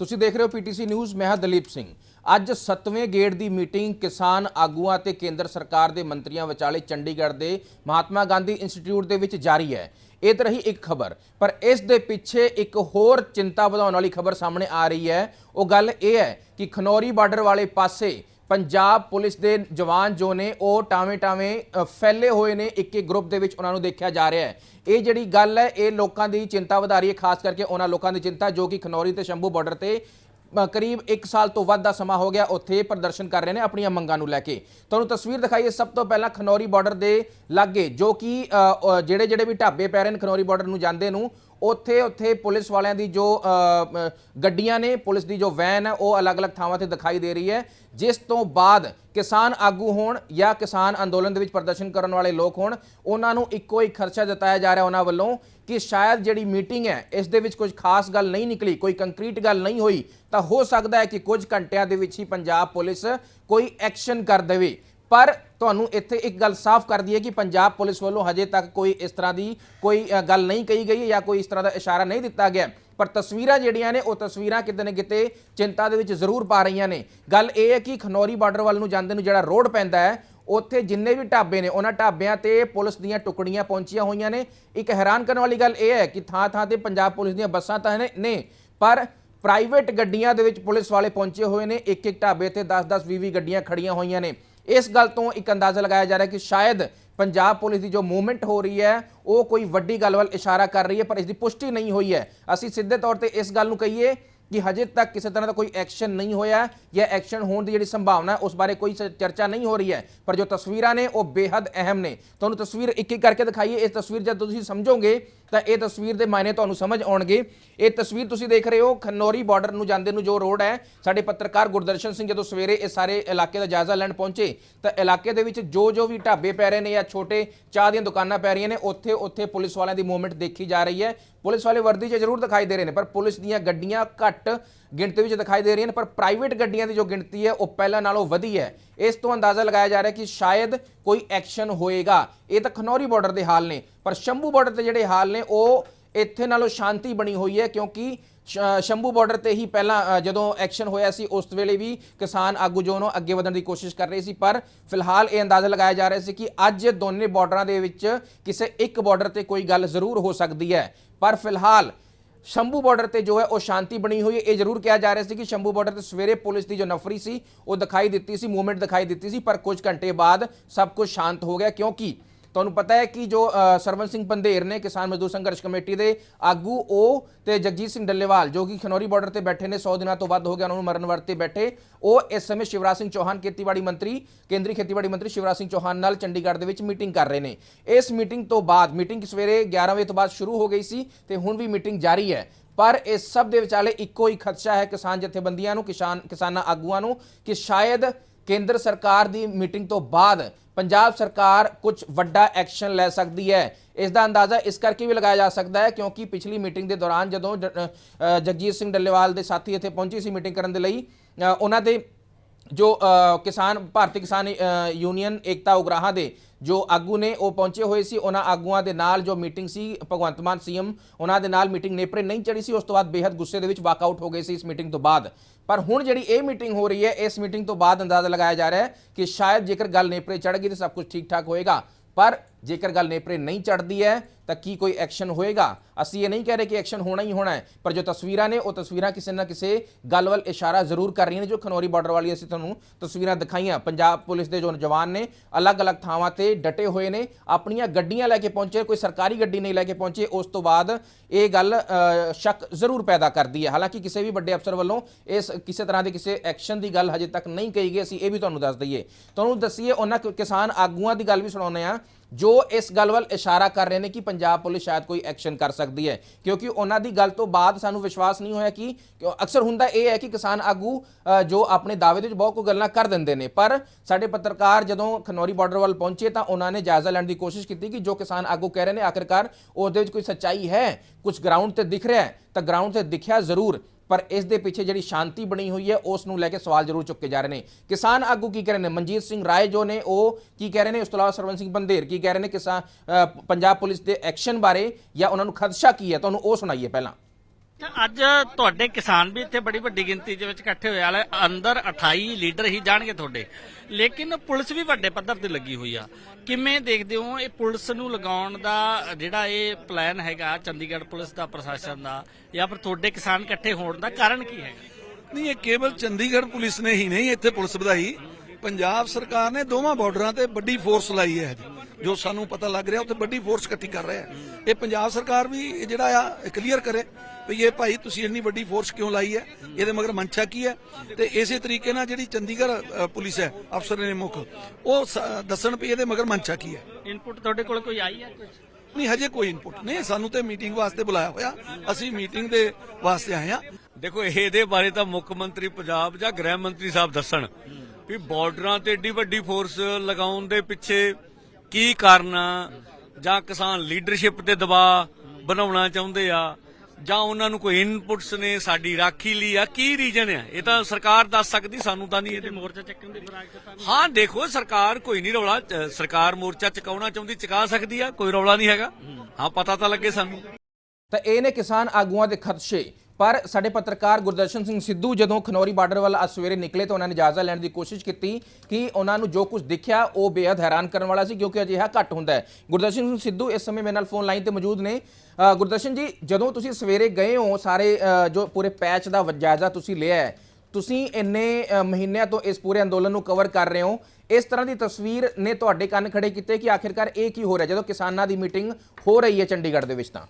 ਤੁਸੀਂ ਦੇਖ ਰਹੇ ਹੋ ਪੀਟੀਸੀ ਨਿਊਜ਼, ਮੈਂ ਹਾਂ ਦਲੀਪ ਸਿੰਘ। ਅੱਜ 7ਵੇਂ ਗੇੜ ਦੀ ਮੀਟਿੰਗ ਕਿਸਾਨ ਆਗੂਆਂ ਤੇ ਕੇਂਦਰ ਸਰਕਾਰ ਦੇ ਮੰਤਰੀਆਂ ਵਿਚਾਲੇ ਚੰਡੀਗੜ੍ਹ ਦੇ ਮਹਾਤਮਾ ਗਾਂਧੀ ਇੰਸਟੀਚਿਊਟ ਦੇ ਵਿੱਚ ਜਾਰੀ ਹੈ। ਇਹ ਤਾਂ ਰਹੀ ਇੱਕ ਖਬਰ, ਪਰ ਇਸ ਦੇ ਪਿੱਛੇ ਇੱਕ ਹੋਰ ਚਿੰਤਾ ਵਧਾਉਣ ਵਾਲੀ ਖਬਰ ਸਾਹਮਣੇ ਆ ਰਹੀ ਹੈ। ਉਹ ਗੱਲ ਇਹ ਹੈ ਕਿ ਖਨੌਰੀ ਬਾਰਡਰ ਵਾਲੇ ਪਾਸੇ ਪੰਜਾਬ ਪੁਲਿਸ ਦੇ ਜਵਾਨ ਜੋ ਨੇ, ਉਹ ਟਾਵੇਂ ਟਾਵੇਂ ਫੈਲੇ ਹੋਏ ਨੇ ਇੱਕ ਇੱਕ ਗਰੁੱਪ ਦੇ ਵਿੱਚ ਉਹਨਾਂ ਨੂੰ ਦੇਖਿਆ ਜਾ ਰਿਹਾ ਹੈ। ਇਹ ਜਿਹੜੀ ਗੱਲ ਹੈ, ਇਹ ਲੋਕਾਂ ਦੀ ਚਿੰਤਾ ਵਧਾ ਰਹੀ ਹੈ, ਖਾਸ ਕਰਕੇ ਉਹਨਾਂ ਲੋਕਾਂ ਦੀ ਚਿੰਤਾ ਜੋ ਕਿ ਖਨੌਰੀ ਤੇ ਸ਼ੰਭੂ ਬਾਰਡਰ ਤੇ ਕਰੀਬ 1 ਸਾਲ ਤੋਂ ਵੱਧ ਦਾ ਸਮਾਂ ਹੋ ਗਿਆ ਉੱਥੇ ਪ੍ਰਦਰਸ਼ਨ ਕਰ ਰਹੇ ਨੇ ਆਪਣੀਆਂ ਮੰਗਾਂ ਨੂੰ ਲੈ ਕੇ। ਤੁਹਾਨੂੰ ਤਸਵੀਰ ਦਿਖਾਈਏ, ਸਭ ਤੋਂ ਪਹਿਲਾਂ ਖਨੌਰੀ ਬਾਰਡਰ ਦੇ ਲਾਗੇ, ਜੋ ਕਿ ਜਿਹੜੇ ਜਿਹੜੇ ਵੀ ਢਾਬੇ ਪੈ ਰਹੇ ਨੇ ਖਨੌਰੀ ਬਾਰਡਰ ਨੂੰ ਜਾਂਦੇ ਨੂੰ ਉੱਥੇ ਉੱਥੇ ਪੁਲਿਸ ਵਾਲਿਆਂ ਦੀ ਜੋ ਗੱਡੀਆਂ ਨੇ, ਪੁਲਿਸ ਦੀ ਜੋ ਵੈਨ ਹੈ, ਉਹ ਅਲੱਗ-ਅਲੱਗ ਥਾਵਾਂ ਤੇ ਦਿਖਾਈ ਦੇ ਰਹੀ ਹੈ। ਜਿਸ ਤੋਂ ਬਾਅਦ ਕਿਸਾਨ ਆਗੂ ਹੋਣ ਜਾਂ ਕਿਸਾਨ ਅੰਦੋਲਨ ਦੇ ਵਿੱਚ ਪ੍ਰਦਰਸ਼ਨ ਕਰਨ ਵਾਲੇ ਲੋਕ ਹੋਣ, ਉਹਨਾਂ ਨੂੰ ਇੱਕੋ ਹੀ ਖਰਚਾ ਜਤਾਇਆ ਜਾ ਰਿਹਾ ਉਹਨਾਂ ਵੱਲੋਂ ਕਿ ਸ਼ਾਇਦ ਜਿਹੜੀ ਮੀਟਿੰਗ ਹੈ, ਇਸ ਦੇ ਵਿੱਚ ਕੁਝ ਖਾਸ ਗੱਲ ਨਹੀਂ ਨਿਕਲੀ, ਕੋਈ ਕੰਕਰੀਟ ਗੱਲ ਨਹੀਂ ਹੋਈ, ਤਾਂ ਹੋ ਸਕਦਾ ਹੈ ਕਿ ਕੁਝ ਘੰਟਿਆਂ ਦੇ ਵਿੱਚ ਹੀ ਪੰਜਾਬ ਪੁਲਿਸ ਕੋਈ ਐਕਸ਼ਨ ਕਰ ਦੇਵੇ। ਪਰ ਤੁਹਾਨੂੰ ਇੱਥੇ ਇੱਕ ਗੱਲ ਸਾਫ਼ ਕਰ ਦਈਏ ਕਿ ਪੰਜਾਬ ਪੁਲਿਸ ਵੱਲੋਂ ਹਜੇ ਤੱਕ ਕੋਈ ਇਸ ਤਰ੍ਹਾਂ ਦੀ ਕੋਈ ਗੱਲ ਨਹੀਂ ਕਹੀ ਗਈ ਜਾਂ ਕੋਈ ਇਸ ਤਰ੍ਹਾਂ ਦਾ ਇਸ਼ਾਰਾ ਨਹੀਂ ਦਿੱਤਾ ਗਿਆ। ਪਰ ਤਸਵੀਰਾਂ ਜਿਹੜੀਆਂ ਨੇ, ਉਹ ਤਸਵੀਰਾਂ ਕਿਤੇ ਨਾ ਕਿਤੇ ਚਿੰਤਾ ਦੇ ਵਿੱਚ ਜ਼ਰੂਰ ਪਾ ਰਹੀਆਂ ਨੇ। ਗੱਲ ਇਹ ਹੈ ਕਿ ਖਨੌਰੀ ਬਾਰਡਰ ਵੱਲ ਨੂੰ ਜਾਂਦੇ ਨੂੰ ਜਿਹੜਾ ਰੋਡ ਪੈਂਦਾ ਹੈ, ਉੱਥੇ ਜਿੰਨੇ ਵੀ ਢਾਬੇ ਨੇ, ਉਹਨਾਂ ਢਾਬਿਆਂ ਤੇ ਪੁਲਿਸ ਦੀਆਂ ਟੁਕੜੀਆਂ ਪਹੁੰਚੀਆਂ ਹੋਈਆਂ ਨੇ। ਇੱਕ ਹੈਰਾਨ ਕਰਨ ਵਾਲੀ ਗੱਲ ਇਹ ਹੈ ਕਿ ਥਾਂ ਥਾਂ ਤੇ ਪੰਜਾਬ ਪੁਲਿਸ ਦੀਆਂ ਬੱਸਾਂ ਤਾਂ ਨੇ ਨੇ, ਪਰ ਪ੍ਰਾਈਵੇਟ ਗੱਡੀਆਂ ਦੇ ਵਿੱਚ ਪੁਲਿਸ ਵਾਲੇ ਪਹੁੰਚੇ ਹੋਏ ਨੇ। ਇੱਕ ਇੱਕ ਢਾਬੇ ਤੇ 10-10 20-20 ਗੱਡੀਆਂ ਖੜੀਆਂ ਹੋਈਆਂ ਨੇ। ਇਸ ਗੱਲ ਤੋਂ ਇੱਕ ਅੰਦਾਜ਼ਾ ਲਗਾਇਆ ਜਾ ਰਿਹਾ ਕਿ ਸ਼ਾਇਦ ਪੰਜਾਬ ਪੁਲਿਸ ਦੀ ਜੋ ਮੂਵਮੈਂਟ ਹੋ ਰਹੀ ਹੈ, ਉਹ ਕੋਈ ਵੱਡੀ ਗੱਲ ਵੱਲ ਇਸ਼ਾਰਾ ਕਰ ਰਹੀ ਹੈ, ਪਰ ਇਸ ਦੀ ਪੁਸ਼ਟੀ ਨਹੀਂ ਹੋਈ ਹੈ। ਅਸੀਂ ਸਿੱਧੇ ਤੌਰ ਤੇ ਇਸ ਗੱਲ ਨੂੰ ਕਹੀਏ ਕਿ ਹਜੇ ਤੱਕ ਕਿਸੇ ਤਰ੍ਹਾਂ ਦਾ ਕੋਈ ਐਕਸ਼ਨ ਨਹੀਂ ਹੋਇਆ ਜਾਂ ਐਕਸ਼ਨ ਹੋਣ ਦੀ ਜਿਹੜੀ ਸੰਭਾਵਨਾ ਹੈ, ਉਸ ਬਾਰੇ ਕੋਈ ਸ- ਚਰਚਾ ਨਹੀਂ ਹੋ ਰਹੀ ਹੈ। ਪਰ ਜੋ ਤਸਵੀਰਾਂ ਨੇ, ਉਹ ਬੇहद ਅਹਿਮ ਨੇ। ਤੁਹਾਨੂੰ ਤਸਵੀਰ ਇੱਕ ਇੱਕ ਕਰਕੇ ਦਿਖਾਈਏ। ਇਹ ਤਸਵੀਰ ਜਦ ਤੁਸੀਂ ਸਮਝੋਗੇ, ਤਾਂ ਇਹ ਤਸਵੀਰ ਦੇ ਮਾਇਨੇ ਤੁਹਾਨੂੰ ਸਮਝ ਆਉਣਗੇ। ਇਹ ਤਸਵੀਰ ਤੁਸੀਂ ਦੇਖ ਰਹੇ ਹੋ, ਖਨੌਰੀ ਬਾਰਡਰ ਨੂੰ ਜਾਂਦੇ ਨੂੰ ਜੋ ਰੋਡ ਹੈ, ਸਾਡੇ ਪੱਤਰਕਾਰ ਗੁਰਦਰਸ਼ਨ ਸਿੰਘ ਜਦੋਂ ਸਵੇਰੇ ਇਹ ਸਾਰੇ ਇਲਾਕੇ ਦਾ ਜਾਇਜ਼ਾ ਲੈਣ ਪਹੁੰਚੇ, ਤਾਂ ਇਲਾਕੇ ਦੇ ਵਿੱਚ ਜੋ ਜੋ ਵੀ ਢਾਬੇ ਪੈ ਰਹੇ ਨੇ ਜਾਂ ਛੋਟੇ ਚਾਹ ਦੀਆਂ ਦੁਕਾਨਾਂ ਪੈ ਰਹੀਆਂ ਨੇ, ਉੱਥੇ ਉੱਥੇ ਪੁਲਿਸ ਵਾਲਿਆਂ ਦੀ ਮੂਵਮੈਂਟ ਦੇਖੀ ਜਾ ਰਹੀ ਹੈ। ਪੁਲਿਸ ਵਾਲੇ ਵਰਦੀ 'ਚ ਜ਼ਰੂਰ ਦਿਖਾਈ ਦੇ ਰਹੇ ਨੇ, ਪਰ ਪੁਲਿਸ ਦੀਆਂ ਗੱਡੀਆਂ ਘੱਟ ਗਿਣਤੀ ਵਿੱਚ ਦਿਖਾਈ ਦੇ ਰਹੀਆਂ ਨੇ, ਪਰ ਪ੍ਰਾਈਵੇਟ ਗੱਡੀਆਂ ਦੀ ਜੋ ਗਿਣਤੀ ਹੈ, ਉਹ ਪਹਿਲਾਂ ਨਾਲੋਂ ਵਧੀ ਹੈ। ਇਸ ਤੋਂ ਅੰਦਾਜ਼ਾ ਲਗਾਇਆ ਜਾ ਰਿਹਾ ਕਿ ਸ਼ਾਇਦ ਕੋਈ ਐਕਸ਼ਨ ਹੋਏਗਾ। ਇਹ ਤਾਂ ਖਨੌਰੀ ਬਾਰਡਰ ਦੇ ਹਾਲ ਨੇ, ਪਰ ਸ਼ੰਭੂ ਬਾਰਡਰ ਤੇ ਜਿਹੜੇ ਹਾਲ ਨੇ, ਉਹ ਇੱਥੇ ਨਾਲੋਂ ਸ਼ਾਂਤੀ ਬਣੀ ਹੋਈ ਹੈ, ਕਿਉਂਕਿ ਸ਼ੰਭੂ ਬਾਰਡਰ ਤੇ ਹੀ ਪਹਿਲਾਂ ਜਦੋਂ ਐਕਸ਼ਨ ਹੋਇਆ ਸੀ, ਉਸ ਵੇਲੇ ਵੀ ਕਿਸਾਨ ਆਗੂ ਜੋ ਨੇ ਉਹ ਅੱਗੇ ਵਧਣ ਦੀ ਕੋਸ਼ਿਸ਼ ਕਰ ਰਹੇ ਸੀ, ਪਰ ਫਿਲਹਾਲ ਇਹ ਅੰਦਾਜ਼ਾ ਲਗਾਇਆ ਜਾ ਰਿਹਾ ਸੀ ਕਿ ਅੱਜ ਦੋਨੇ ਬਾਰਡਰਾਂ ਦੇ ਵਿੱਚ ਕਿਸੇ ਇੱਕ ਬਾਰਡਰ ਤੇ ਕੋਈ ਗੱਲ ਜ਼ਰੂਰ ਹੋ ਸਕਦੀ ਹੈ। ਪਰ ਫਿਲਹਾਲ ਸ਼ੰਭੂ ਬਾਰਡਰ ਤੇ ਜੋ ਹੈ, ਉਹ ਸ਼ਾਂਤੀ ਬਣੀ ਹੋਈ ਹੈ। ਇਹ ਜ਼ਰੂਰ ਕਿਹਾ ਜਾ ਰਿਹਾ ਸੀ ਕਿ ਸ਼ੰਭੂ ਬਾਰਡਰ ਤੇ ਸਵੇਰੇ ਪੁਲਿਸ ਦੀ ਜੋ ਨਫਰੀ ਸੀ, ਉਹ ਦਿਖਾਈ ਦਿੱਤੀ ਸੀ ਮੂਵਮੈਂਟ ਦਿਖਾਈ ਦਿੱਤੀ ਸੀ, ਪਰ ਕੁਝ ਘੰਟੇ ਬਾਅਦ ਸਭ ਕੁਝ ਸ਼ਾਂਤ ਹੋ ਗਿਆ, ਕਿਉਂਕਿ ਤੁਹਾਨੂੰ ਪਤਾ ਹੈ ਕਿ ਜੋ ਅ, ਸਰਵਨ ਸਿੰਘ ਪੰਧੇਰ ਨੇ ਕਿਸਾਨ ਮਜ਼ਦੂਰ ਸੰਘਰਸ਼ ਕਮੇਟੀ ਦੇ ਆਗੂ ਉਹ ਤੇ ਜਗਜੀਤ ਸਿੰਘ ਡੱਲੇਵਾਲ ਜੋ ਕਿ ਖਨੌਰੀ ਬਾਰਡਰ ਤੇ ਬੈਠੇ ਨੇ 100 ਦਿਨਾਂ ਤੋਂ ਵੱਧ ਹੋ ਗਿਆ ਉਹਨਾਂ ਨੂੰ ਮਰਨ ਵਰਤ ਬੈਠੇ। ਉਹ ਇਸ ਸਮੇਂ ਸ਼ਿਵਰਾਜ ਸਿੰਘ ਚੌਹਾਨ ਖੇਤੀਬਾੜੀ ਮੰਤਰੀ ਕੇਂਦਰੀ ਖੇਤੀਬਾੜੀ ਮੰਤਰੀ ਸ਼ਿਵਰਾਜ ਸਿੰਘ ਚੌਹਾਨ ਨਾਲ ਚੰਡੀਗੜ੍ਹ ਦੇ ਵਿੱਚ ਮੀਟਿੰਗ ਕਰ ਰਹੇ ਨੇ। ਇਸ ਮੀਟਿੰਗ ਤੋਂ ਬਾਅਦ ਮੀਟਿੰਗ ਸਵੇਰੇ 11 ਵਜੇ ਤੋਂ ਬਾਅਦ ਸ਼ੁਰੂ ਹੋ ਗਈ ਸੀ ਤੇ ਹੁਣ ਵੀ ਮੀਟਿੰਗ ਜਾਰੀ ਹੈ। ਪਰ ਇਸ ਸਭ ਦੇ ਵਿਚਾਲੇ ਇੱਕੋ ਹੀ ਖਦਸ਼ਾ ਹੈ ਕਿਸਾਨ ਜਥੇਬੰਦੀਆਂ ਨੂੰ ਕਿਸਾਨ ਕਿਸਾਨਾਂ ਆਗੂਆਂ ਨੂੰ ਕਿ ਸ਼ਾਇਦ ਕੇਂਦਰ ਸਰਕਾਰ ਦੀ ਮੀਟਿੰਗ ਤੋਂ ਬਾਅਦ ਪੰਜਾਬ ਸਰਕਾਰ ਕੁਝ ਵੱਡਾ ਐਕਸ਼ਨ ਲੈ ਸਕਦੀ ਹੈ। ਇਸ ਦਾ ਅੰਦਾਜ਼ਾ ਇਸ ਕਰਕੇ ਵੀ ਲਗਾਇਆ ਜਾ ਸਕਦਾ ਹੈ ਕਿਉਂਕਿ ਪਿਛਲੀ ਮੀਟਿੰਗ ਦੇ ਦੌਰਾਨ ਜਦੋਂ ਜ- ਜਗਜੀਤ ਸਿੰਘ ਡੱਲੇਵਾਲ ਦੇ ਸਾਥੀ ਇੱਥੇ ਪਹੁੰਚੇ ਸੀ ਮੀਟਿੰਗ ਕਰਨ ਦੇ ਲਈ ਉਹਨਾਂ ਦੇ ਜੋ ਕਿਸਾਨ, ਭਾਰਤੀ ਕਿਸਾਨ ਯੂਨੀਅਨ, ਏਕਤਾ ਉਗਰਾਹਾਂ ਦੇ ਜੋ ਆਗੂ ਨੇ ਉਹ ਪਹੁੰਚੇ ਹੋਏ ਸੀ, ਉਹਨਾਂ ਆਗੂਆਂ ਦੇ ਨਾਲ ਜੋ ਮੀਟਿੰਗ ਸੀ, ਭਗਵੰਤ ਮਾਨ ਸੀਐਮ, ਉਹਨਾਂ ਦੇ ਨਾਲ ਮੀਟਿੰਗ ਨੇਪਰੇ ਨਹੀਂ ਚੜੀ ਸੀ, ਉਸ ਤੋਂ ਬਾਅਦ ਬੇहद ਗੁੱਸੇ ਦੇ ਵਿੱਚ ਵਾਕਆਊਟ ਹੋ ਗਏ ਸੀ ਇਸ ਮੀਟਿੰਗ ਤੋਂ ਬਾਅਦ। ਪਰ ਹੁਣ ਜਿਹੜੀ ਇਹ ਮੀਟਿੰਗ ਹੋ ਰਹੀ ਹੈ, ਇਸ ਮੀਟਿੰਗ ਤੋਂ ਬਾਅਦ ਅੰਦਾਜ਼ਾ ਲਗਾਇਆ ਜਾ ਰਿਹਾ ਹੈ ਕਿ ਸ਼ਾਇਦ ਜੇਕਰ ਗੱਲ ਨੇਪਰੇ ਚੜ ਗਈ ਤਾਂ ਸਭ ਕੁਝ ਠੀਕ ਠਾਕ ਹੋਏਗਾ। ਪਰ ਜੇਕਰ ਗੱਲ ਨੇਪਰੇ ਨਹੀਂ ਚੜਦੀ ਹੈ, ਤਾਂ ਕੀ ਕੋਈ ਐਕਸ਼ਨ ਹੋਏਗਾ? ਅਸੀਂ ਇਹ ਨਹੀਂ ਕਹਿ ਰਹੇ ਕਿ ਐਕਸ਼ਨ ਹੋਣਾ ਹੀ ਹੋਣਾ ਹੈ, ਪਰ ਜੋ ਤਸਵੀਰਾਂ ਨੇ, ਉਹ ਤਸਵੀਰਾਂ ਕਿਸੇ ਨਾ ਕਿਸੇ ਗੱਲ ਵੱਲ ਇਸ਼ਾਰਾ ਜ਼ਰੂਰ ਕਰ ਰਹੀਆਂ ਨੇ, ਜੋ ਖਨੌਰੀ ਬਾਰਡਰ ਵਾਲੀ ਅਸੀਂ ਤੁਹਾਨੂੰ ਤਸਵੀਰਾਂ ਦਿਖਾਈਆਂ। ਪੰਜਾਬ ਪੁਲਿਸ ਦੇ ਜੋ ਨੌਜਵਾਨ ਨੇ, ਅਲੱਗ-ਅਲੱਗ ਥਾਵਾਂ ਤੇ ਡਟੇ ਹੋਏ ਨੇ, ਆਪਣੀਆਂ ਗੱਡੀਆਂ ਲੈ ਕੇ ਪਹੁੰਚੇ, ਕੋਈ ਸਰਕਾਰੀ ਗੱਡੀ ਨਹੀਂ ਲੈ ਕੇ ਪਹੁੰਚੇ, ਉਸ ਤੋਂ ਬਾਅਦ ਇਹ ਗੱਲ ਸ਼ੱਕ ਜ਼ਰੂਰ ਪੈਦਾ ਕਰਦੀ ਹੈ। ਹਾਲਾਂਕਿ ਕਿਸੇ ਵੀ ਵੱਡੇ ਅਫਸਰ ਵੱਲੋਂ ਇਸ ਕਿਸੇ ਤਰ੍ਹਾਂ ਦੇ ਕਿਸੇ ਐਕਸ਼ਨ ਦੀ ਗੱਲ ਹਜੇ ਤੱਕ ਨਹੀਂ ਕਹੀ ਗਈ, ਅਸੀਂ ਇਹ ਵੀ ਤੁਹਾਨੂੰ ਦੱਸ ਦਈਏ। ਤੁਹਾਨੂੰ ਦੱਸੀਏ, ਉਹਨਾਂ ਕਿਸਾਨ ਆਗੂਆਂ ਦੀ ਗੱਲ ਵੀ ਸੁਣਾਉਂਦੇ ਆ ਜੋ ਇਸ ਗੱਲ ਵੱਲ ਇਸ਼ਾਰਾ ਕਰ ਰਹੇ ਨੇ ਕਿ ਪੰਜਾਬ ਪੁਲਿਸ ਸ਼ਾਇਦ ਕੋਈ ਐਕਸ਼ਨ ਕਰ ਸਕਦੀ ਹੈ, ਕਿਉਂਕਿ ਉਹਨਾਂ ਦੀ ਗੱਲ ਤੋਂ ਬਾਅਦ ਸਾਨੂੰ ਵਿਸ਼ਵਾਸ ਨਹੀਂ ਹੋਇਆ ਕਿ ਅਕਸਰ ਹੁੰਦਾ ਇਹ ਹੈ ਕਿ ਕਿਸਾਨ ਆਗੂ ਜੋ ਆਪਣੇ ਦਾਅਵੇ ਦੇ ਵਿੱਚ ਬਹੁਤ ਕੁ ਗੱਲਾਂ ਕਰ ਦਿੰਦੇ ਨੇ, ਪਰ ਸਾਡੇ ਪੱਤਰਕਾਰ ਜਦੋਂ ਖਨੌਰੀ ਬਾਰਡਰ ਵੱਲ ਪਹੁੰਚੇ ਤਾਂ ਉਹਨਾਂ ਨੇ ਜਾਇਜ਼ਾ ਲੈਣ ਦੀ ਕੋਸ਼ਿਸ਼ ਕੀਤੀ ਕਿ ਜੋ ਕਿਸਾਨ ਆਗੂ ਕਹਿ ਰਹੇ ਨੇ ਆਖਿਰਕਾਰ ਉਹਦੇ ਵਿੱਚ ਕੋਈ ਸੱਚਾਈ ਹੈ, ਕੁਝ ਗਰਾਊਂਡ ਤੇ ਦਿਖ ਰਿਹਾ ਹੈ, ਤਾਂ ਗਰਾਊਂਡ ਤੇ ਦਿਖਿਆ ਜ਼ਰੂਰ। ਪਰ ਇਸ ਦੇ ਪਿੱਛੇ ਜਿਹੜੀ ਸ਼ਾਂਤੀ ਬਣੀ ਹੋਈ ਹੈ, ਉਸ ਨੂੰ ਲੈ ਕੇ ਸਵਾਲ ਜ਼ਰੂਰ ਚੁੱਕੇ ਜਾ ਰਹੇ ਨੇ। ਕਿਸਾਨ ਆਗੂ ਕੀ ਕਹਿ ਰਹੇ ਨੇ? ਮਨਜੀਤ ਸਿੰਘ ਰਾਏ ਜੋ ਨੇ, ਉਹ ਕੀ ਕਹਿ ਰਹੇ ਨੇ? ਉਸ ਤੋਂ ਇਲਾਵਾ ਸਰਵਨ ਸਿੰਘ ਬੰਦੇਰ ਕੀ ਕਹਿ ਰਹੇ ਨੇ ਕਿਸਾਨ ਪੰਜਾਬ ਪੁਲਿਸ ਦੇ ਐਕਸ਼ਨ ਬਾਰੇ ਜਾਂ ਉਹਨਾਂ ਨੂੰ ਖਦਸ਼ਾ ਕੀ ਹੈ? ਤੁਹਾਨੂੰ ਉਹ ਸੁਣਾਈਏ ਪਹਿਲਾਂ। ਅੱਜ ਤੁਹਾਡੇ ਕਿਸਾਨ ਵੀ ਇੱਥੇ ਬੜੀ ਵੱਡੀ ਗਿਣਤੀ ਦੇ ਵਿੱਚ ਇਕੱਠੇ ਹੋਏ ਵਾਲੇ ਅੰਦਰ 28 ਲੀਡਰ ਹੀ ਜਾਣਗੇ ਤੁਹਾਡੇ। ਲੇਕਿਨ ਪੁਲਿਸ ਵੀ ਵੱਡੇ ਪੱਧਰ ਤੇ ਲੱਗੀ ਹੋਈ ਆ। ਕਿਵੇਂ ਦੇਖਦੇ ਹੋ ਇਹ ਪੁਲਿਸ ਨੂੰ ਲਗਾਉਣ ਦਾ ਜਿਹੜਾ ਇਹ ਪਲਾਨ ਹੈਗਾ, ਚੰਡੀਗੜ੍ਹ ਪੁਲਿਸ ਦਾ, ਪ੍ਰਸ਼ਾਸਨ ਦਾ, ਜਾਂ ਫਿਰ ਤੁਹਾਡੇ ਕਿਸਾਨ ਇਕੱਠੇ ਹੋਣ ਦਾ ਕਾਰਨ ਕੀ ਹੈਗਾ? ਨਹੀਂ, ਇਹ ਕੇਵਲ ਚੰਡੀਗੜ੍ਹ ਪੁਲਿਸ ਨੇ ਹੀ ਨਹੀਂ, ਇੱਥੇ ਪੁਲਿਸ ਵਧਾਈ। ਪੰਜਾਬ ਸਰਕਾਰ ਨੇ ਦੋਵਾਂ ਬਾਰਡਰਾਂ ਤੇ ਵੱਡੀ ਫੋਰਸ ਲਾਈ ਹੈ ਜੋ। ਸਾਨੂੰ ਪਤਾ ਲੱਗ ਰਿਹਾ, ਉੱਥੇ ਵੱਡੀ ਫੋਰਸ ਇਕੱਠੀ ਕਰ ਰਿਹਾ ਇਹ ਪੰਜਾਬ ਸਰਕਾਰ ਵੀ ਜਿਹੜਾ ਆ ਕਲੀਅਰ ਕਰੇ। ਵੀ ਇਹ ਭਾਈ ਤੁਸੀਂ ਇੰਨੀ ਵੱਡੀ ਫੋਰਸ ਕਿਉਂ ਲਾਈ ਹੈ? ਇਹਦੇ ਮਗਰ ਮਨਸ਼ਾ ਕੀ ਹੈ? ਤੇ ਇਸੇ ਤਰੀਕੇ ਨਾਲ ਜਿਹੜੀ ਚੰਡੀਗੜ੍ਹ ਪੁਲਿਸ ਹੈ ਅਫਸਰ ਨੇ ਮੁੱਖ ਉਹ ਦੱਸਣ ਵੀ ਇਹਦੇ ਮਗਰ ਮਨਸ਼ਾ ਕੀ ਹੈ। ਇਨਪੁਟ ਤੁਹਾਡੇ ਕੋਲ ਕੋਈ ਆਈ ਹੈ ਕੁਝ ਨਹੀਂ ਹਜੇ ਕੋਈ ਇਨਪੁਟ ਨਹੀਂ। ਸਾਨੂੰ ਤੇ ਮੀਟਿੰਗ ਵਾਸਤੇ ਬੁਲਾਇਆ ਹੋਇਆ। ਅਸੀਂ ਮੀਟਿੰਗ ਦੇ ਵਾਸਤੇ ਆਏ ਹਾਂ। ਦੇਖੋ ਇਹਦੇ ਬਾਰੇ ਤਾਂ ਮੁੱਖ ਮੰਤਰੀ ਪੰਜਾਬ ਜਾਂ ਗ੍ਰਹਿ ਮੰਤਰੀ ਸਾਹਿਬ ਦੱਸਣ ਵੀ ਬਾਰਡਰਾਂ ਤੇ ਏਡੀ ਵੱਡੀ ਫੋਰਸ ਲਗਾਉਣ ਦੇ ਪਿੱਛੇ ਕੀ ਕਾਰਨ ਆ ਜਾਂ ਕਿਸਾਨ ਲੀਡਰਸ਼ਿਪ ਤੇ ਦਬਾਅ ਬਣਾਉਣਾ ਚਾਹੁੰਦੇ ਆ? ਜਾਂ ਉਹਨਾਂ ਨੂੰ ਕੋਈ ਇਨਪੁਟਸ ਨੇ ਸਾਡੀ ਰਾਖੀ ਲਈ ਆ ਕੀ ਰੀਜਨ ਆ? ਇਹ ਤਾਂ ਸਰਕਾਰ ਦੱਸ ਸਕਦੀ ਸਾਨੂੰ ਤਾਂ ਨਹੀਂ ਇਹਦੇ ਮੋਰਚਾ ਚੱਕਣ ਦੀ ਫਰਾਗ ਹਾਂ ਦੇਖੋ ਸਰਕਾਰ ਕੋਈ ਨਹੀਂ ਰੌਲਾ ਅ, ਸਰਕਾਰ ਮੋਰਚਾ ਚਕਾਉਣਾ ਚਾਹੁੰਦੀ ਚਕਾ ਸਕਦੀ ਆ ਕੋਈ ਰੌਲਾ ਨਹੀਂ ਹੈਗਾ। ਹਾਂ ਪਤਾ ਤਾਂ ਲੱਗੇ ਸਾਨੂੰ। ਤਾਂ ਇਹ ਨੇ ਕਿਸਾਨ ਆਗੂਆਂ ਦੇ ਖਦਸ਼ੇ। ਪਰ ਸਾਡੇ ਪੱਤਰਕਾਰ ਗੁਰਦਰਸ਼ਨ ਸਿੰਘ ਸਿੱਧੂ ਜਦੋਂ ਖਨੌਰੀ ਬਾਰਡਰ ਵੱਲ ਅੱਜ ਸਵੇਰੇ ਨਿਕਲੇ ਤਾਂ ਉਹਨਾਂ ਨੇ ਜਾਇਜ਼ਾ ਲੈਣ ਦੀ ਕੋਸ਼ਿਸ਼ ਕੀਤੀ ਕਿ ਉਹਨਾਂ ਨੂੰ ਜੋ ਕੁਝ ਦਿਖਿਆ ਉਹ ਬੇहद ਹੈਰਾਨ ਕਰਨ ਵਾਲਾ ਸੀ ਕਿਉਂਕਿ ਅਜਿਹਾ ਘੱਟ ਹੁੰਦਾ ਹੈ। ਗੁਰਦਰਸ਼ਨ ਸਿੰਘ ਸਿੱਧੂ ਇਸ ਸਮੇਂ ਮੇਰੇ ਨਾਲ ਫੋਨ ਲਾਈਨ ਤੇ ਮੌਜੂਦ ਨੇ। ਗੁਰਦਰਸ਼ਨ ਜੀ, ਜਦੋਂ ਤੁਸੀਂ ਸਵੇਰੇ ਗਏ ਹੋ, ਸਾਰੇ ਜੋ ਪੂਰੇ ਪੈਚ ਦਾ ਜਾਇਜ਼ਾ ਤੁਸੀਂ ਲਿਆ ਹੈ, ਤੁਸੀਂ ਇੰਨੇ ਮਹੀਨਿਆਂ ਤੋਂ ਇਸ ਪੂਰੇ ਅੰਦੋਲਨ ਨੂੰ ਕਵਰ ਕਰ ਰਹੇ ਹੋ। ਇਸ ਤਰ੍ਹਾਂ ਦੀ ਤਸਵੀਰ ਨੇ ਤੁਹਾਡੇ ਕੰਨ ਖੜੇ ਕੀਤੇ ਕਿ ਆਖਿਰਕਾਰ ਇਹ ਕੀ ਹੋ ਰਿਹਾ ਜਦੋਂ ਕਿਸਾਨਾਂ ਦੀ ਮੀਟਿੰਗ ਹੋ ਰਹੀ ਹੈ ਚੰਡੀਗੜ੍ਹ ਦੇ ਵਿੱਚ ਤਾਂ।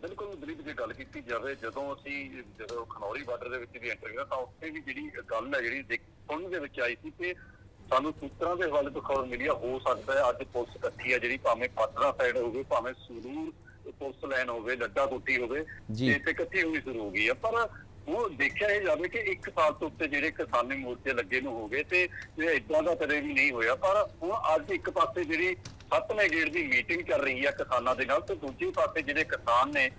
ਬਿਲਕੁਲ ਦਲੀਪ ਜੀ ਗੱਲ ਕੀਤੀ ਜਾਵੇ ਜਦੋਂ ਅਸੀਂ ਜਦੋਂ ਖਨੌਰੀ ਬਾਰਡਰ ਦੇ ਵਿੱਚ ਵੀ ਐਂਟਰ ਕੀਤਾ ਤਾਂ ਉੱਥੇ ਵੀ ਜਿਹੜੀ ਗੱਲ ਹੈ ਜਿਹੜੀ ਦੇਖ- ਸੁਣਨ ਦੇ ਵਿੱਚ ਆਈ ਸੀ ਕਿ ਸਾਨੂੰ ਸੂਤਰਾਂ ਦੇ ਹਵਾਲੇ ਤੋਂ ਖਬਰ ਮਿਲੀ ਆ ਹੋ ਸਕਦਾ ਹੈ ਅੱਜ ਪੁਲਿਸ ਇਕੱਠੀ ਆ ਜਿਹੜੀ ਭਾਵੇਂ ਪਾਤਰਾ ਸਾਈਡ ਹੋਵੇ ਭਾਵੇਂ ਸੰਗਰੂਰ ਪੁਲਿਸ ਲਾਈਨ ਹੋਵੇ ਲੱਡਾ ਕੋਠੀ ਹੋਵੇ ਜੀ। ਤੇ ਇੱਥੇ ਇਕੱਠੀ ਹੋਣੀ ਸ਼ੁਰੂ ਹੋ ਗਈ ਆ ਪਰ ਉਹ ਦੇਖਿਆ ਇਹ ਜਾਵੇ ਕਿ ਇੱਕ ਸਾਲ ਤੋਂ ਉੱਤੇ ਜਿਹੜੇ ਕਿਸਾਨੀ ਮੋਰਚੇ ਲੱਗੇ ਨੂੰ ਹੋ ਗਏ ਤੇ ਇਹ ਇਦਾਂ ਦਾ ਕਦੇ ਵੀ ਨਹੀਂ ਹੋਇਆ। ਪਰ ਹੁਣ ਅੱਜ ਇੱਕ ਪਾਸੇ ਜਿਹੜੀ ਸੱਤਵੇਂ ਗੇੜ ਦੀ ਮੀਟਿੰਗ ਚੱਲ ਰਹੀ ਹੈ ਕਿਸਾਨਾਂ ਦੇ ਨਾਲ ਤੇ ਦੂਜੇ ਪਾਸੇ ਜਿਹੜੇ ਕਿਸਾਨ ਨੇ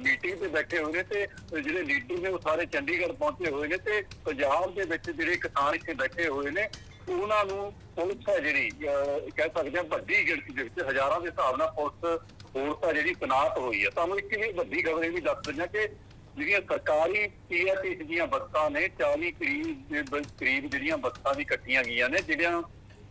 ਮੀਟਿੰਗ ਤੇ ਬੈਠੇ ਹੋਏ ਨੇ ਤੇ ਜਿਹੜੇ ਲੀਡਰ ਨੇ ਉਹ ਸਾਰੇ ਚੰਡੀਗੜ੍ਹ ਪਹੁੰਚੇ ਹੋਏ ਨੇ ਤੇ ਪੰਜਾਬ ਦੇ ਵਿੱਚ ਜਿਹੜੇ ਕਿਸਾਨ ਇੱਥੇ ਬੈਠੇ ਹੋਏ ਨੇ ਉਹਨਾਂ ਨੂੰ ਪੁਲਿਸ ਹੈ ਜਿਹੜੀ ਅਹ, ਕਹਿ ਸਕਦੇ ਹਾਂ ਵੱਡੀ ਗਿਣਤੀ ਦੇ ਵਿੱਚ ਹਜ਼ਾਰਾਂ ਦੇ ਹਿਸਾਬ ਨਾਲ ਪੁਲਿਸ ਫੋਰਸ ਆ ਜਿਹੜੀ ਤਨਾਤ ਹੋਈ ਹੈ ਤੁਹਾਨੂੰ ਇੱਕ ਇਹ ਵੱਡੀ ਖਬਰ ਇਹ ਵੀ ਦੱਸ ਦਿੰਦਾ ਕਿ ਜਿਹੜੀਆਂ ਸਰਕਾਰੀ ਪੀਆਰਟੀਸ ਦੀਆਂ ਬੱਸਾਂ ਨੇ 40 ਕਰੀਬ ਕਰੀਬ ਜਿਹੜੀਆਂ ਬੱਸਾਂ ਵੀ ਕੱਟੀਆਂ ਗਈਆਂ ਨੇ ਜਿਹੜੀਆਂ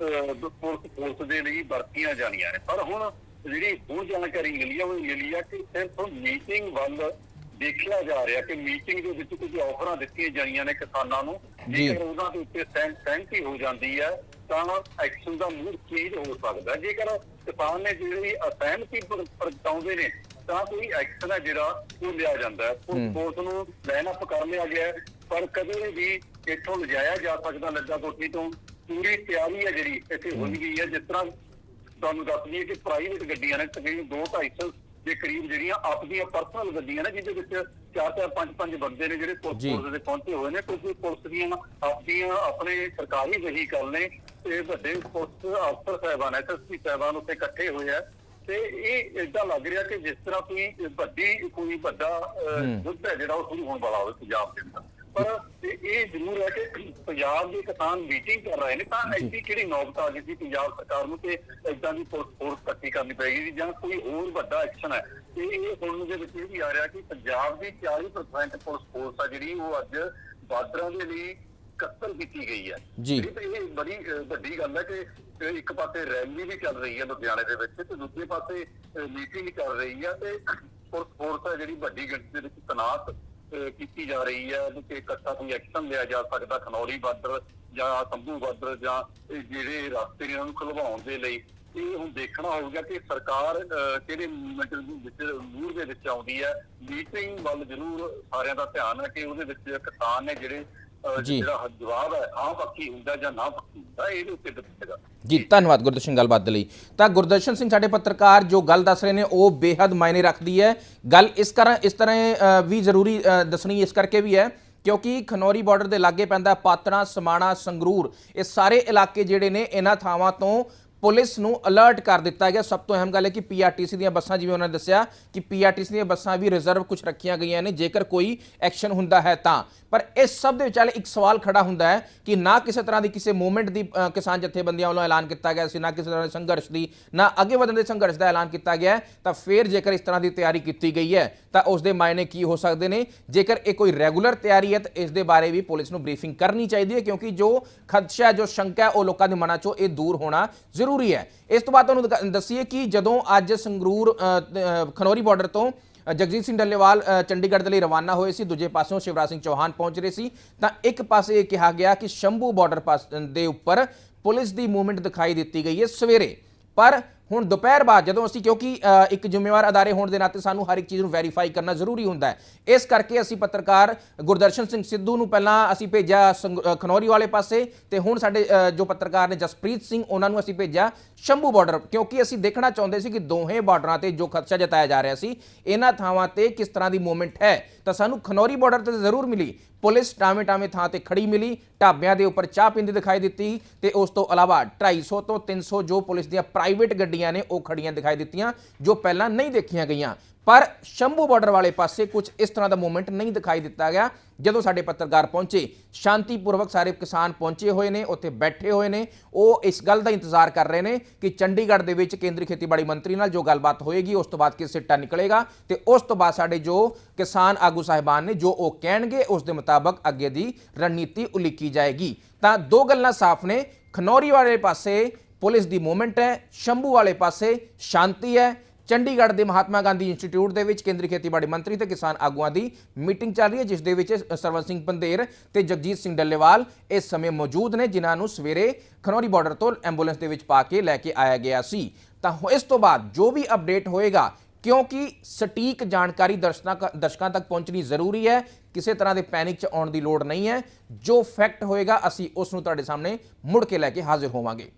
ਪੁਲਿਸ ਪੁਲਿਸ ਦੇ ਲਈ ਵਰਤੀਆਂ ਜਾਣੀਆਂ ਨੇ ਪਰ ਹੁਣ ਜਿਹੜੀ ਹੁਣ ਜਾਣਕਾਰੀ ਮਿਲੀ ਆ ਉਹ ਮਿਲੀ ਆ ਕਿ ਸਿਰਫ ਮੀਟਿੰਗ ਵੱਲ ਦੇਖਿਆ ਜਾ ਰਿਹਾ ਕਿ ਮੀਟਿੰਗ ਦੇ ਵਿੱਚ ਕੁਝ ਆਫਰਾਂ ਦਿੱਤੀਆਂ ਜਾਣੀਆਂ ਨੇ ਕਿਸਾਨਾਂ ਨੂੰ। ਜੇਕਰ ਉਹਨਾਂ ਦੇ ਉੱਤੇ ਸਹਿ- ਸਹਿਮਤੀ ਹੋ ਜਾਂਦੀ ਹੈ ਤਾਂ ਐਕਸ਼ਨ ਦਾ ਮੂਡ ਚੇਂਜ ਹੋ ਸਕਦਾ। ਜੇਕਰ ਕਿਸਾਨ ਨੇ ਜਿਹੜੀ ਅਸਹਿਮਤੀ ਪ੍ਰ- ਪ੍ਰਗਟਾਉਂਦੇ ਨੇ ਤਾਂ ਕੋਈ ਐਕਸ਼ਨ ਹੈ ਜਿਹੜਾ ਉਹ ਲਿਆ ਜਾਂਦਾ ਹੈ। ਪੁਲਿਸ ਫੋਰਸ ਨੂੰ ਲਾਈਨ ਅਪ ਕਰ ਲਿਆ ਗਿਆ ਹੈ, ਪਰ ਕਦੇ ਵੀ ਇੱਥੋਂ ਲਿਜਾਇਆ ਜਾ ਸਕਦਾ ਲੱਗਾ ਕੋਠੀ ਤੋਂ। ਪੂਰੀ ਤਿਆਰੀ ਹੈ ਜਿਹੜੀ ਇੱਥੇ ਹੋਈ ਗਈ ਹੈ ਜਿਸ ਤਰ੍ਹਾਂ ਤੁਹਾਨੂੰ ਦੱਸ ਦਈਏ ਕਿ ਪ੍ਰਾਈਵੇਟ ਗੱਡੀਆਂ ਨੇ ਤਕਰੀਬਨ 2-250 ਦੇ ਕਰੀਬ ਜਿਹੜੀਆਂ ਆਪਣੀਆਂ ਪਰਸਨਲ ਗੱਡੀਆਂ ਨੇ ਜਿਹਦੇ ਵਿੱਚ ਚਾਰ ਚਾਰ ਪੰਜ ਪੰਜ ਬੰਦੇ ਨੇ ਜਿਹੜੇ ਪੁਲਿਸ ਜੀ। ਫੋਰਸ ਦੇ ਪਹੁੰਚੇ ਹੋਏ ਨੇ। ਕਿਉਂਕਿ ਪੁਲਿਸ ਦੀਆਂ ਆਪਣੀਆਂ ਆਪਣੇ ਸਰਕਾਰੀ ਵਹੀਕਲ ਨੇ ਤੇ ਵੱਡੇ ਪੁਲਿਸ ਅਫਸਰ ਸਾਹਿਬਾਨ ਐਸਐਸਪੀ ਸਾਹਿਬਾਨ ਉੱਤੇ ਇਕੱਠੇ ਹੋਏ ਆ। ਤੇ ਇਹ ਏਦਾਂ ਲੱਗ ਰਿਹਾ ਕਿ ਜਿਸ ਤਰ੍ਹਾਂ ਕੋਈ ਵੱਡੀ ਕੋਈ ਵੱਡਾ ਯੁੱਧ ਹੈ। ਜਿਹੜਾ ਉਹ ਸ਼ੁਰੂ ਹੋਣ ਵਾਲਾ ਹੋਵੇ ਪੰਜਾਬ ਦੇ ਅੰਦਰ। ਪਰ ਇਹ ਜ਼ਰੂਰ ਹੈ ਕਿ ਪੰਜਾਬ ਦੇ ਕਿਸਾਨ ਮੀਟਿੰਗ ਕਰ ਰਹੇ ਨੇ ਤਾਂ ਐਸੀ ਕਿਹੜੀ ਨੌਬਤ ਆ ਗਈ ਪੰਜਾਬ ਸਰਕਾਰ ਨੂੰ ਕਿ ਇਦਾਂ ਦੀ ਫੋਰਸ ਫੋਰਸ ਇਕੱਠੀ ਕਰਨੀ ਪਏਗੀ ਜਾਂ ਕੋਈ ਹੋਰ ਵੱਡਾ ਐਕਸ਼ਨ ਹੈ? ਤੇ ਇਹ ਸੁਣਨ ਦੇ ਵਿੱਚ ਇਹ ਵੀ ਆ ਰਿਹਾ ਕਿ ਪੰਜਾਬ ਦੀ 40% ਪੁਲਿਸ ਫੋਰਸ ਆ ਜਿਹੜੀ ਉਹ ਅੱਜ ਬਾਰਡਰਾਂ ਦੇ ਲਈ ਕਤਲ ਕੀਤੀ ਗਈ ਹੈ। ਜੀ। ਇਹ ਬੜੀ ਵੱਡੀ ਗੱਲ ਹੈ ਕਿ ਅਹ, ਇੱਕ ਪਾਸੇ ਰੈਲੀ ਵੀ ਚੱਲ ਰਹੀ ਹੈ ਲੁਧਿਆਣੇ ਦੇ ਵਿੱਚ ਤੇ ਦੂਜੇ ਪਾਸੇ ਮੀਟਿੰਗ ਚੱਲ ਰਹੀ ਹੈ ਤੇ ਪੁਲਿਸ ਫੋਰਸ ਹੈ ਜਿਹੜੀ ਵੱਡੀ ਗਿਣਤੀ ਦੇ ਵਿੱਚ ਤਨਾਤ ਕੀਤੀ ਜਾ ਰਹੀ ਹੈ ਤੇ ਇਕੱਠਾ ਕੋਈ ਐਕਸ਼ਨ ਲਿਆ ਜਾ ਸਕਦਾ ਖਨੌਰੀ ਬਾਰਡਰ ਜਾਂ ਸੰਭੂ ਬਾਰਡਰ ਜਾਂ ਜਿਹੜੇ ਰਸਤੇ ਨੇ ਉਹਨਾਂ ਨੂੰ ਖੁਲਵਾਉਣ ਦੇ ਲਈ। ਇਹ ਹੁਣ ਦੇਖਣਾ ਹੋਊਗਾ ਕਿ ਸਰਕਾਰ ਅਹ, ਕਿਹੜੇ ਮੂਵਮੈਂਟ ਵਿੱਚ ਮੂਡ ਦੇ ਵਿੱਚ ਆਉਂਦੀ ਹੈ। ਮੀਟਿੰਗ ਵੱਲ ਜ਼ਰੂਰ ਸਾਰਿਆਂ ਦਾ ਧਿਆਨ ਹੈ ਕਿ ਉਹਦੇ ਵਿੱਚ ਕਿਸਾਨ ਨੇ ਜਿਹੜੇ ਅਹ, ਜੀ। ਜਿਹੜਾ ਜਵਾਬ ਹੈ ਹਾਂ ਪੱਕੀ ਹੁੰਦਾ ਜਾਂ ਨਾ ਪੱਕੀ ਹੁੰਦਾ ਇਹਦੇ ਉੱਤੇ ਦੱਸੇਗਾ ਜੀ ਧੰਨਵਾਦ ਗੁਰਦਰਸ਼ਨ ਗੱਲਬਾਤ ਦੇ ਲਈ। ਤਾਂ ਗੁਰਦਰਸ਼ਨ ਸਿੰਘ ਸਾਡੇ ਪੱਤਰਕਾਰ ਜੋ ਗੱਲ ਦੱਸ ਰਹੇ ਨੇ ਉਹ ਬੇहद ਮਾਇਨੇ ਰੱਖਦੀ ਹੈ। ਗੱਲ ਇਸ ਤਰ੍ਹਾਂ ਇਸ ਤਰ੍ਹਾਂ ਅ, ਵੀ ਜ਼ਰੂਰੀ ਅ, ਦੱਸਣੀ ਇਸ ਕਰਕੇ ਵੀ ਹੈ ਕਿਉਂਕਿ ਖਨੌਰੀ ਬਾਰਡਰ ਦੇ ਲਾਗੇ ਪੈਂਦਾ ਪਾਤੜਾ ਸਮਾਣਾ ਸੰਗਰੂਰ ਇਹ ਸਾਰੇ ਇਲਾਕੇ ਜਿਹੜੇ ਨੇ ਇਹਨਾਂ ਥਾਵਾਂ ਤੋਂ ਪੁਲਿਸ ਨੂੰ ਅਲਰਟ ਕਰ ਦਿੱਤਾ ਗਿਆ। ਸਭ ਤੋਂ ਅਹਿਮ ਗੱਲ ਹੈ ਕਿ ਪੀਆਰਟੀਸੀ ਦੀਆਂ ਬੱਸਾਂ, ਜਿਵੇਂ ਉਹਨਾਂ ਨੇ ਦੱਸਿਆ ਕਿ ਪੀਆਰਟੀਸੀ ਦੀਆਂ ਬੱਸਾਂ ਵੀ ਰਿਜ਼ਰਵ ਕੁਝ ਰੱਖੀਆਂ ਗਈਆਂ ਨੇ, ਜੇਕਰ ਕੋਈ ਐਕਸ਼ਨ ਹੁੰਦਾ ਹੈ ਤਾਂ। ਪਰ ਇਸ ਸਭ ਦੇ ਵਿਚਾਲੇ ਇੱਕ ਸਵਾਲ ਖੜਾ ਹੁੰਦਾ ਹੈ ਕਿ ਨਾ ਕਿਸੇ ਤਰ੍ਹਾਂ ਦੀ ਕਿਸੇ ਮੂਵਮੈਂਟ ਦੀ ਕਿਸਾਨ ਜਥੇਬੰਦੀਆਂ ਵੱਲੋਂ ਐਲਾਨ ਕੀਤਾ ਗਿਆ ਸੀ, ਨਾ ਕਿਸੇ ਤਰ੍ਹਾਂ ਦੇ ਸੰਘਰਸ਼ ਦੀ, ਨਾ ਅੱਗੇ ਵਧਣ ਦੇ ਸੰਘਰਸ਼ ਦਾ ਐਲਾਨ ਕੀਤਾ ਗਿਆ ਤਾਂ ਫਿਰ ਜੇਕਰ ਇਸ ਤਰ੍ਹਾਂ ਦੀ ਤਿਆਰੀ ਕੀਤੀ ਗਈ ਹੈ, ਤਾਂ ਉਸ ਦੇ ਮਾਇਨੇ ਕੀ ਹੋ ਸਕਦੇ ਨੇ? ਜੇਕਰ ਇਹ ਕੋਈ ਰੈਗੂਲਰ ਤਿਆਰੀ ਹੈ, ਤਾਂ ਇਸ ਦੇ ਬਾਰੇ ਵੀ ਪੁਲਿਸ ਨੂੰ ਬਰੀਫਿੰਗ ਕਰਨੀ ਚਾਹੀਦੀ ਹੈ, ਕਿਉਂਕਿ ਜੋ ਖਦਸ਼ਾ, ਜੋ ਸ਼ੰਕਾ ਹੈ ਉਹ ਲੋਕਾਂ ਦੇ ਮਨਾਂ 'ਚੋਂ ਇਹ ਦੂਰ ਹੋਣਾ ਜ਼ਰੂਰ ਹੈ। ਇਸ ਤੋਂ ਬਾਅਦ ਤੁਹਾਨੂੰ ਦੱਸੀਏ ਕਿ ਜਦੋਂ ਅੱਜ ਸੰਗਰੂਰ ਖਨੌਰੀ ਬਾਰਡਰ ਤੋਂ ਜਗਜੀਤ ਸਿੰਘ ਡੱਲੇਵਾਲ ਚੰਡੀਗੜ੍ਹ ਦੇ ਲਈ ਰਵਾਨਾ ਹੋਏ ਸੀ, ਦੂਜੇ ਪਾਸਿਓਂ ਸ਼ਿਵਰਾਜ ਸਿੰਘ ਚੌਹਾਨ ਪਹੁੰਚ ਰਹੇ ਸੀ, ਤਾਂ ਇੱਕ ਪਾਸੇ ਇਹ ਕਿਹਾ ਗਿਆ ਕਿ ਸ਼ੰਭੂ ਬਾਰਡਰ ਪਾਸ ਦੇ ਉੱਪਰ ਪੁਲਿਸ ਦੀ ਮੂਵਮੈਂਟ ਦਿਖਾਈ ਦਿੱਤੀ ਗਈ ਹੈ ਸਵੇਰੇ। ਪਰ ਹੁਣ ਦੁਪਹਿਰ ਬਾਅਦ ਜਦੋਂ ਅਸੀਂ ਕਿਉਂਕਿ ਇੱਕ ਜ਼ਿੰਮੇਵਾਰ ਅਦਾਰੇ ਹੋਣ ਦੇ ਨਾਤੇ ਸਾਨੂੰ ਹਰ ਇੱਕ ਚੀਜ਼ ਨੂੰ ਵੈਰੀਫਾਈ ਕਰਨਾ ਜ਼ਰੂਰੀ ਹੁੰਦਾ ਹੈ। ਇਸ ਕਰਕੇ ਅਸੀਂ ਪੱਤਰਕਾਰ ਗੁਰਦਰਸ਼ਨ ਸਿੰਘ ਸਿੱਧੂ ਨੂੰ ਪਹਿਲਾਂ ਅਸੀਂ ਭੇਜਿਆ ਸੰਗ- ਖਨੌਰੀ ਵਾਲੇ ਪਾਸੇ ਤੇ ਹੁਣ ਸਾਡੇ ਜੋ ਪੱਤਰਕਾਰ ਨੇ ਜਸਪ੍ਰੀਤ ਸਿੰਘ, ਉਹਨਾਂ ਨੂੰ ਅਸੀਂ ਭੇਜਿਆ ਸ਼ੰਭੂ ਬਾਰਡਰ, ਕਿਉਂਕਿ ਅਸੀਂ ਦੇਖਣਾ ਚਾਹੁੰਦੇ ਸੀ ਕਿ ਦੋਹੇ ਬਾਰਡਰਾਂ ਤੇ ਜੋ ਖਦਸ਼ਾ ਜਤਾਇਆ ਜਾ ਰਿਹਾ ਸੀ, ਇਹਨਾਂ ਥਾਵਾਂ ਤੇ ਕਿਸ ਤਰ੍ਹਾਂ ਦੀ ਮੂਵਮੈਂਟ ਹੈ, ਤਾਂ ਸਾਨੂੰ ਖਨੌਰੀ ਬਾਰਡਰ ਤੇ ਜ਼ਰੂਰ ਮਿਲੀ। ਪੁਲਿਸ ਟਾਵੇਂ ਟਾਵੇਂ ਥਾਂ ਤੇ ਖੜੀ ਮਿਲੀ, ਢਾਬਿਆਂ ਦੇ ਉੱਪਰ ਚਾਹ ਪੀਂਦੀ ਦਿਖਾਈ ਦਿੱਤੀ, ਤੇ ਉਸ ਤੋਂ ਇਲਾਵਾ 250 ਤੋਂ 300 ਜੋ ਪੁਲਿਸ ਦੀਆਂ ਪ੍ਰਾਈਵੇਟ ਗੱਡੀਆਂ ਨੇ, ਉਹ ਖੜੀਆਂ ਦਿਖਾਈ ਦਿੱਤੀਆਂ, ਜੋ ਪਹਿਲਾਂ ਨਹੀਂ ਦੇਖੀਆਂ ਗਈਆਂ। ਪਰ ਸ਼ੰਭੂ ਬਾਰਡਰ ਵਾਲੇ ਪਾਸੇ ਕੁਝ ਇਸ ਤਰ੍ਹਾਂ ਦਾ ਮੂਵਮੈਂਟ ਨਹੀਂ ਦਿਖਾਈ ਦਿੱਤਾ ਗਿਆ। ਜਦੋਂ ਸਾਡੇ ਪੱਤਰਕਾਰ ਪਹੁੰਚੇ, ਸ਼ਾਂਤੀਪੂਰਵਕ ਸਾਰੇ ਕਿਸਾਨ ਪਹੁੰਚੇ ਹੋਏ ਨੇ, ਉੱਥੇ ਬੈਠੇ ਹੋਏ ਨੇ। ਉਹ ਇਸ ਗੱਲ ਦਾ ਇੰਤਜ਼ਾਰ ਕਰ ਰਹੇ ਨੇ ਕਿ ਚੰਡੀਗੜ੍ਹ ਦੇ ਵਿੱਚ ਕੇਂਦਰੀ ਖੇਤੀਬਾੜੀ ਮੰਤਰੀ ਨਾਲ ਜੋ ਗੱਲਬਾਤ ਹੋਏਗੀ, ਉਸ ਤੋਂ ਬਾਅਦ ਕੀ ਸਿੱਟਾ ਨਿਕਲੇਗਾ ਤੇ ਉਸ ਤੋਂ ਬਾਅਦ ਸਾਡੇ ਜੋ ਕਿਸਾਨ ਆਗੂ ਸਾਹਿਬਾਨ ਨੇ, ਜੋ ਉਹ ਕਹਿਣਗੇ, ਉਸ ਦੇ ਮੁਤਾਬਕ ਅੱਗੇ ਦੀ ਰਣਨੀਤੀ ਉਲੀਕੀ ਜਾਏਗੀ। ਤਾਂ ਦੋ ਗੱਲਾਂ ਸਾਫ਼ ਨੇ। ਖਨੌਰੀ ਵਾਲੇ ਪਾਸੇ ਪੁਲਿਸ ਦੀ ਮੂਵਮੈਂਟ ਹੈ, ਸ਼ੰਭੂ ਵਾਲੇ ਪਾਸੇ ਸ਼ਾਂਤੀ ਹੈ। ਚੰਡੀਗੜ੍ਹ ਦੇ ਮਹਾਤਮਾ ਗਾਂਧੀ ਇੰਸਟੀਚਿਊਟ ਦੇ ਵਿੱਚ ਕੇਂਦਰੀ ਖੇਤੀਬਾੜੀ ਮੰਤਰੀ ਤੇ ਕਿਸਾਨ ਆਗੂਆਂ ਦੀ ਮੀਟਿੰਗ ਚੱਲ ਰਹੀ ਹੈ, ਜਿਸ ਦੇ ਵਿੱਚ ਸਰਵਨ ਸਿੰਘ ਪੰਦੇਰ ਤੇ ਜਗਜੀਤ ਸਿੰਘ ਡੱਲੇਵਾਲ ਇਸ ਸਮੇਂ ਮੌਜੂਦ ਨੇ, ਜਿਨ੍ਹਾਂ ਨੂੰ ਸਵੇਰੇ ਖਨੌਰੀ ਬਾਰਡਰ ਤੋਂ ਐਂਬੂਲੈਂਸ ਦੇ ਵਿੱਚ ਪਾ ਕੇ ਲੈ ਕੇ ਆਇਆ ਗਿਆ ਸੀ। ਤਾਂ ਇਸ ਤੋਂ ਬਾਅਦ ਜੋ ਵੀ ਅਪਡੇਟ ਹੋਏਗਾ, ਕਿਉਂਕਿ ਸਟੀਕ ਜਾਣਕਾਰੀ ਦਰਸ਼ਕਾਂ ਦਰਸ਼ਕਾਂ ਤੱਕ ਪਹੁੰਚਣੀ ਜ਼ਰੂਰੀ ਹੈ, ਕਿਸੇ ਤਰ੍ਹਾਂ ਦੇ ਪੈਨਿਕ ਚ ਆਉਣ ਦੀ ਲੋੜ ਨਹੀਂ ਹੈ। ਜੋ ਫੈਕਟ ਹੋਏਗਾ, ਅਸੀਂ ਉਸ ਨੂੰ ਤੁਹਾਡੇ ਸਾਹਮਣੇ ਮੁੜ ਕੇ ਲੈ ਕੇ ਹਾਜ਼ਰ ਹੋਵਾਂਗੇ।